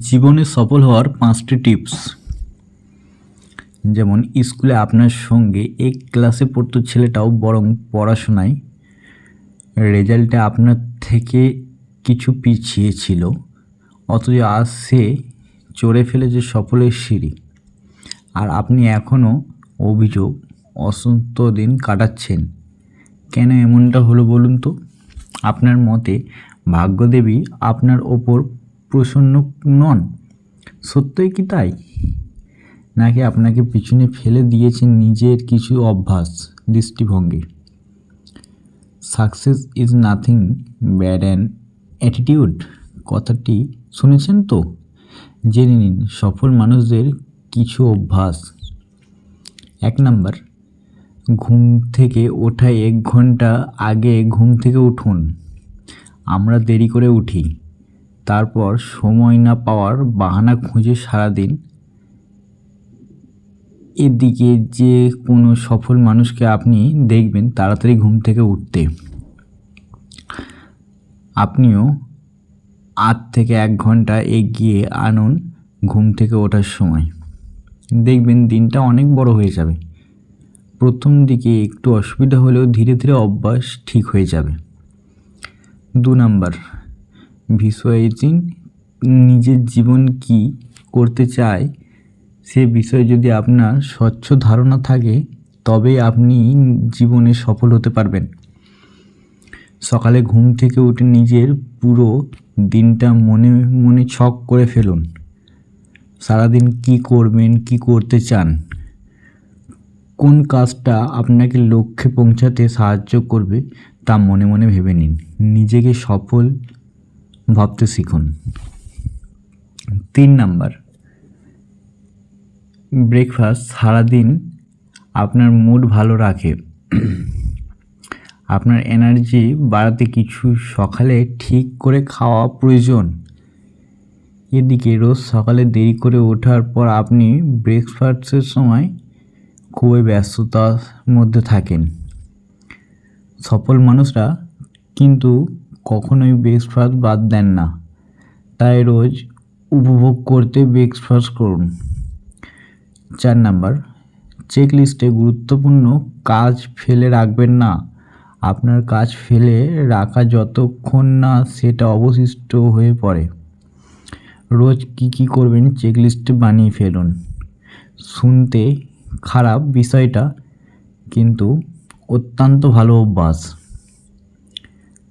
জীবনে সফল হওয়ার পাঁচটি টিপস। যেমন, স্কুলে আপনার সঙ্গে এক ক্লাসে পড়তো ছেলেটাও বরং পড়াশোনায় রেজাল্টে আপনার থেকে কিছু পিছিয়ে ছিল, অথচ আজ সে চড়ে ফেলেছে সফলের সিঁড়ি। আর আপনি এখনও অভিযোগ, অসন্ত দিন কাটাচ্ছেন। কেন এমনটা হলো বলুন তো? আপনার মতে ভাগ্যদেবী আপনার ওপর প্রসন্ন নন। সত্যই কি তাই? নাকি আপনাকে পিছনে ফেলে দিয়েছেন নিজের কিছু অভ্যাস দৃষ্টিভঙ্গি? Success is nothing bad and attitude. কথাটি শুনেছেন তো? জেনে নিন, সফল মানুষদের কিছু অভ্যাস। এক নাম্বার, ঘুম থেকে ওঠা এক ঘণ্টা আগে ঘুম থেকে উঠুন। আমরা দেরি করে উঠি। তারপর সময় না পাওয়ার বাহানা খুঁজে সারাদিন। এদিকে যে কোনো সফল মানুষকে আপনি দেখবেন তাড়াতাড়ি ঘুম থেকে উঠতে। আপনিও আধ থেকে এক ঘণ্টা এগিয়ে আনুন ঘুম থেকে ওঠার সময়। দেখবেন দিনটা অনেক বড় হয়ে যাবে। প্রথম দিকে একটু অসুবিধা হলেও ধীরে ধীরে অভ্যাস ঠিক হয়ে যাবে। দু নাম্বার ভিজুয়ালাইজিং নিজের জীবন কি করতে চায়, সে বিষয়ে যদি আপনার স্বচ্ছ ধারণা থাকে তবে আপনি জীবনে সফল হতে পারবেন। সকালে ঘুম থেকে উঠে নিজের পুরো দিনটা মনে মনে ছক করে ফেলুন। সারাদিন কি করবেন, কি করতে চান? কোন কাজটা আপনাকে লক্ষ্যে পৌঁছাতে সাহায্য করবে, তা মনে মনে ভেবে নিন। নিজেকে সফল ভাবতে শিখুন। তিন নাম্বার। ব্রেকফাস্ট সারাদিন আপনার মুড ভালো রাখে। আপনার এনার্জি বাড়াতে কিছু সকালে ঠিক করে খাওয়া প্রয়োজন। এদিকে রোজ সকালে দেরি করে ওঠার পর আপনি ব্রেকফাস্টের সময় খুবই ব্যস্ততার মধ্যে থাকেন। সফল মানুষরা কিন্তু কখনোই ব্রেকফাস্ট বাদ দেন না। তাই রোজ উপভোগ করতে ব্রেকফাস্ট করুন। চার নাম্বার চেক লিস্টে গুরুত্বপূর্ণ কাজ ফেলে রাখবেন না। আপনার কাজ ফেলে রাখা যতক্ষণ না সেটা অবশিষ্ট হয়ে পড়ে। রোজ কি কি করবেন চেক লিস্টে বানিয়ে ফেলুন। শুনতে খারাপ বিষয়টা, কিন্তু অত্যন্ত ভালো অভ্যাস।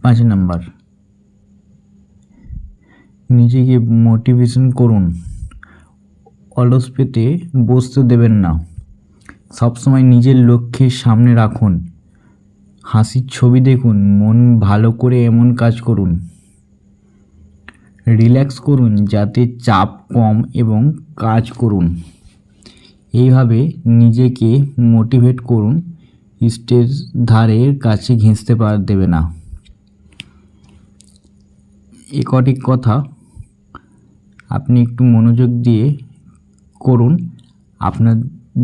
পাঁচ নাম্বার। নিজেকে মোটিভেশন করুন। অলস পেতে বসতে দেবেন না। সবসময় নিজের লক্ষ্যের সামনে রাখুন। হাসির ছবি দেখুন। মন ভালো করে এমন কাজ করুন। রিল্যাক্স করুন, যাতে চাপ কম এবং কাজ করুন। এইভাবে নিজেকে মোটিভেট করুন। স্টেজ ধারের কাছে ঘেঁচতে পার দেবে না। এ কটি কথা আপনি একটু মনোযোগ দিয়ে করুন। আপনার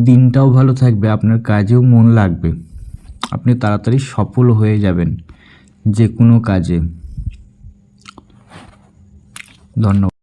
দিনটাও ভালো থাকবে, আপনার কাজেও মন লাগবে। আপনি তাড়াতাড়ি সফল হয়ে যাবেন যে কোনো কাজে। ধন্যবাদ।